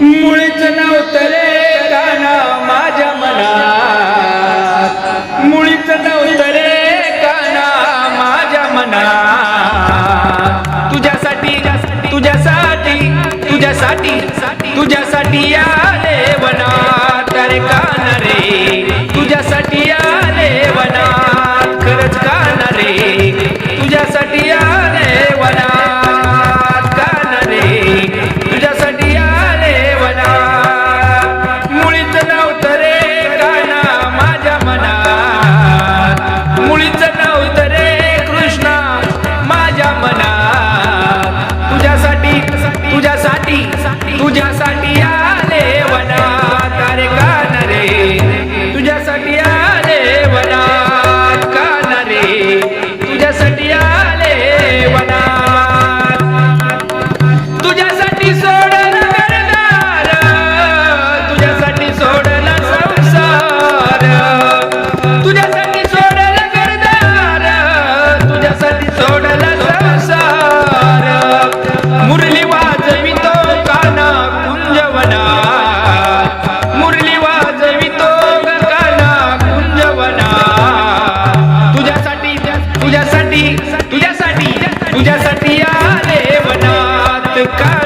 मुळीच नव्हतरे काना माझ्या मनात. मुळीच नव्हतरे काना माझ्या मनात. तुझ्यासाठी तुझ्यासाठी तुझ्यासाठी तुझ्यासाठी आले वना तर कान रे? उतरे कृष्णा माझ्या मना तुझ्यासाठी तुझ्यासाठी तुझ्यासाठी या सोडला संसार. मुरली वाजवितो काना कुंजवना मुरली वाजवितो काना कुंजवना तुझ्यासाठी तुझ्यासाठी तुझ्यासाठी तुझ्यासाठी आले वनात का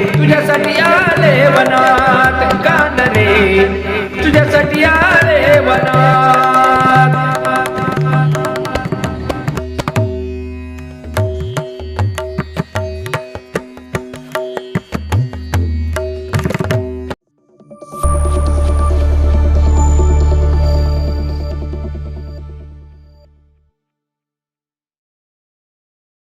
तुझ्यासाठी आले वनात कान रे तुझ्यासाठी आले